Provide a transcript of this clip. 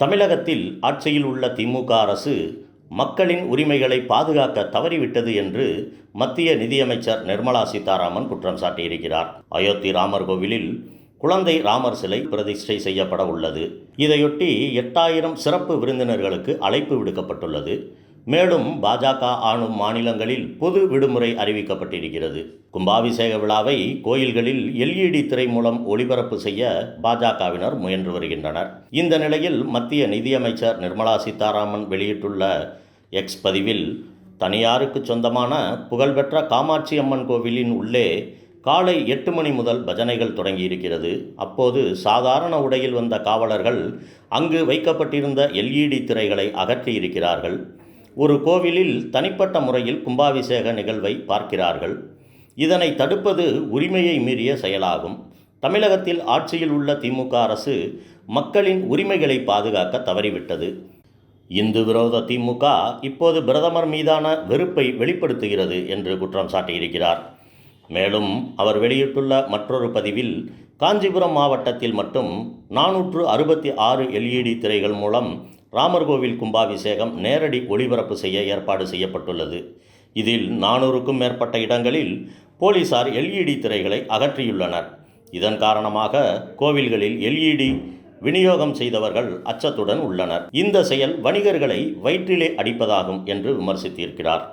தமிழகத்தில் ஆட்சியில் உள்ள திமுக அரசு மக்களின் உரிமைகளை பாதுகாக்க தவறிவிட்டது என்று மத்திய நிதியமைச்சர் நிர்மலா சீதாராமன் குற்றம் சாட்டியிருக்கிறார். அயோத்தி ராமர் கோவிலில் குழந்தை ராமர் சிலை பிரதிஷ்டை செய்யப்பட உள்ளது. இதையொட்டி எட்டாயிரம் சிறப்பு விருந்தினர்களுக்கு அழைப்பு விடுக்கப்பட்டுள்ளது. மேலும் பாஜக ஆளும் மாநிலங்களில் பொது விடுமுறை அறிவிக்கப்பட்டிருக்கிறது. கும்பாபிஷேக விழாவை கோயில்களில் எல்இடி திரை மூலம் ஒளிபரப்பு செய்ய பாஜகவினர் முயன்று வருகின்றனர். இந்த நிலையில் மத்திய நிதியமைச்சர் நிர்மலா சீதாராமன் வெளியிட்டுள்ள எக்ஸ் பதிவில் தனியாருக்கு சொந்தமான புகழ்பெற்ற காமாட்சி அம்மன் கோவிலின் உள்ளே காலை எட்டு மணி முதல் பஜனைகள் தொடங்கியிருக்கிறது. அப்போது சாதாரண உடையில் வந்த காவலர்கள் அங்கு வைக்கப்பட்டிருந்த எல்இடி திரைகளை அகற்றியிருக்கிறார்கள். ஒரு கோவிலில் தனிப்பட்ட முறையில் கும்பாபிஷேக நிகழ்வை பார்க்கிறார்கள். இதனை தடுப்பது உரிமையை மீறிய செயலாகும். தமிழகத்தில் ஆட்சியில் உள்ள திமுக அரசு மக்களின் உரிமைகளை பாதுகாக்க தவறிவிட்டது. இந்து விரோத திமுக இப்போது பிரதமர் மீதான வெறுப்பை வெளிப்படுத்துகிறது என்று குற்றம் சாட்டியிருக்கிறார். மேலும் அவர் வெளியிட்டுள்ள மற்றொரு பதிவில் காஞ்சிபுரம் மாவட்டத்தில் மட்டும் நானூற்று அறுபத்தி ஆறு எல்இடி திரைகள் மூலம் ராமர் கோவில் கும்பாபிஷேகம் நேரடி ஒளிபரப்பு செய்ய ஏற்பாடு செய்யப்பட்டுள்ளது. இதில் நானூறுக்கும் மேற்பட்ட இடங்களில் போலீசார் எல்இடி திரைகளை அகற்றியுள்ளனர். இதன் காரணமாக கோவில்களில் எல்இடி விநியோகம் செய்தவர்கள் அச்சத்துடன் உள்ளனர். இந்த செயல் வணிகர்களை வயிற்றிலே அடிப்பதாகும் என்று விமர்சித்திருக்கிறார்.